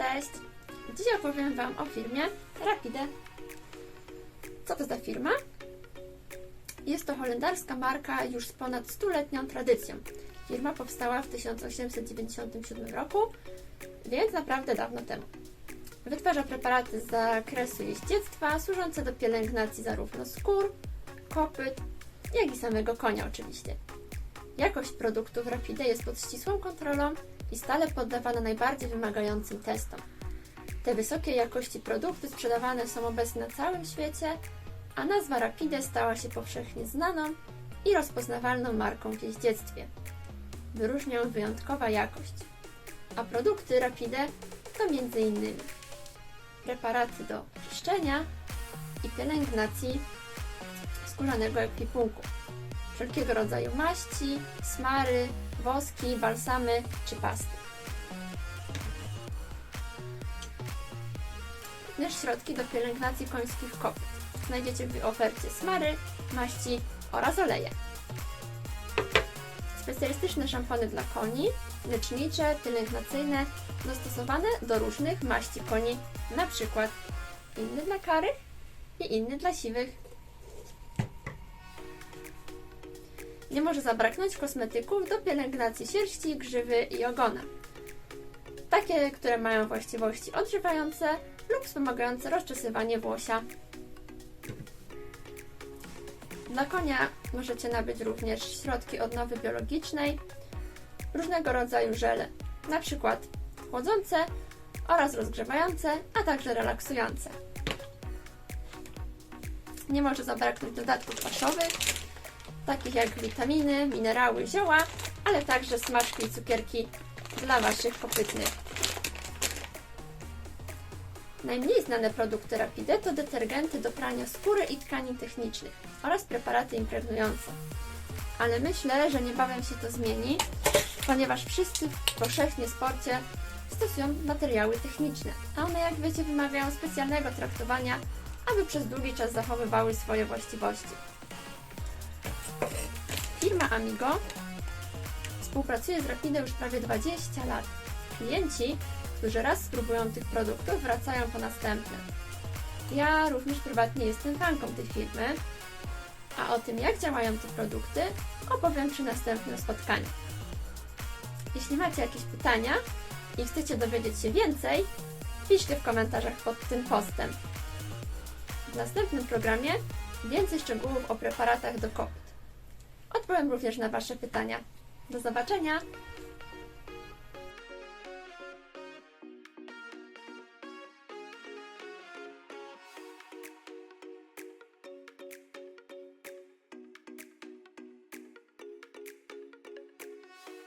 Cześć! Dzisiaj opowiem Wam o firmie Rapide. Co to za firma? Jest to holenderska marka już z ponad stuletnią tradycją. Firma powstała w 1897 roku, więc naprawdę dawno temu. Wytwarza preparaty z zakresu jeździectwa, służące do pielęgnacji zarówno skór, kopyt, jak i samego konia oczywiście. Jakość produktów Rapide jest pod ścisłą kontrolą i stale poddawana najbardziej wymagającym testom. Te wysokiej jakości produkty sprzedawane są obecnie na całym świecie, a nazwa Rapide stała się powszechnie znaną i rozpoznawalną marką w jeździectwie. Wyróżnia ją wyjątkowa jakość, a produkty Rapide to m.in. preparaty do czyszczenia i pielęgnacji skórzanego ekwipunku, wszelkiego rodzaju maści, smary, woski, balsamy czy pasty. Również środki do pielęgnacji końskich kopyt. Znajdziecie w ofercie smary, maści oraz oleje. Specjalistyczne szampony dla koni, lecznicze, pielęgnacyjne, dostosowane do różnych maści koni, na przykład inny dla karych i inny dla siwych. Nie może zabraknąć kosmetyków do pielęgnacji sierści, grzywy i ogona. Takie, które mają właściwości odżywające lub wspomagające rozczesywanie włosia. Dla konia możecie nabyć również środki odnowy biologicznej, różnego rodzaju żele, na przykład chłodzące oraz rozgrzewające, a także relaksujące. Nie może zabraknąć dodatków paszowych, takich jak witaminy, minerały, zioła, ale także smaczki i cukierki dla Waszych kopytnych. Najmniej znane produkty Rapide to detergenty do prania skóry i tkanin technicznych oraz preparaty impregnujące. Ale myślę, że niebawem się to zmieni, ponieważ wszyscy powszechnie w sporcie stosują materiały techniczne, a one jak wiecie wymagają specjalnego traktowania, aby przez długi czas zachowywały swoje właściwości. Firma Amigo współpracuje z Rapide już prawie 20 lat. Klienci, którzy raz spróbują tych produktów, wracają po następne. Ja również prywatnie jestem fanką tej firmy, a o tym, jak działają te produkty, opowiem przy następnym spotkaniu. Jeśli macie jakieś pytania i chcecie dowiedzieć się więcej, piszcie w komentarzach pod tym postem. W następnym programie więcej szczegółów o preparatach do kopyt. Odpowiem również na Wasze pytania. Do zobaczenia!